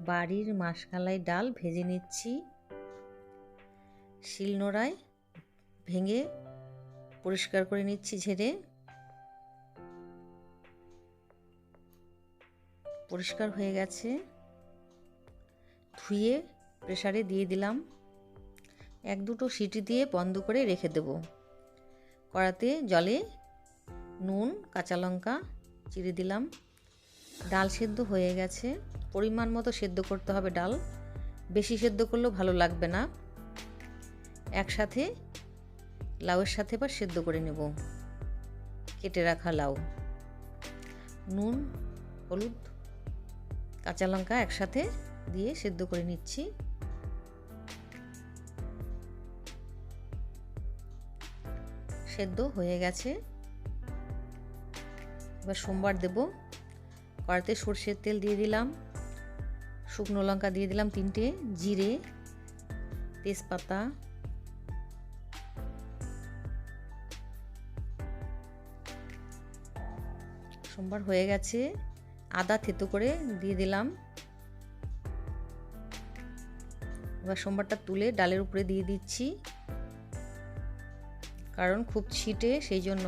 বাড়ির মাসকালাই ডাল ভেজে নিচ্ছি। শিলনোড়ায় ভেঙে পরিষ্কার করে নিচ্ছি ঝেড়ে। পরিষ্কার হয়ে গেছে। ধুয়ে প্রেসারে দিয়ে দিলাম। এক দুটো সিটি দিয়ে বন্ধ করে রেখে দেব। কড়াতে জলে নুন, কাঁচা লঙ্কা চিড়ে দিলাম। ডাল সেদ্ধ হয়ে গেছে। পরিমাণ মতো সেদ্ধ করতে হবে ডাল। বেশি সেদ্ধ করলেও ভালো লাগবে না। একসাথে লাউয়ের সাথে এবার সেদ্ধ করে নেব। কেটে রাখা লাউ। নুন, হলুদ, কাঁচা লঙ্কা একসাথে দিয়ে সেদ্ধ করে নিচ্ছি। সেদ্ধ হয়ে গেছে। এবার সোমবার দেব। কড়াতে সর্ষের তেল দিয়ে দিলাম, শুকনো লঙ্কা দিয়ে দিলাম তিনটে, জিরে, তেজপাতা, সোমবার হয়ে গেছে, আদা থেতো করে দিয়ে দিলাম। এবার সোমবারটা তুলে ডালের উপরে দিয়ে দিচ্ছি, কারণ খুব ছিটে, সেই জন্য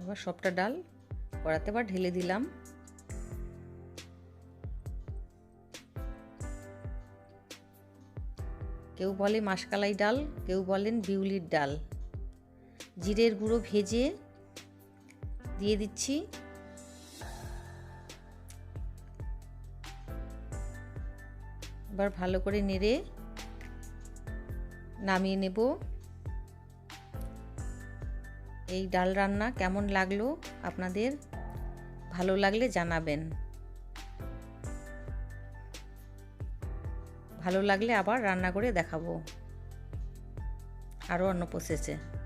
এবার সবটা ডাল কড়াতে আবার ঢেলে দিলাম। কেউ বলে মাসকালাই ডাল, কেউ বলেন বিউলির ডাল। জিরের গুঁড়ো ভেজে দিয়ে দিচ্ছি। এবার ভালো করে নেড়ে নামিয়ে নেব। এই ডাল রান্না কেমন লাগল আপনাদের? ভালো লাগলে জানাবেন। ভালো লাগলে আবার রান্না করে দেখাবো। আরও অন্য প্রসেসে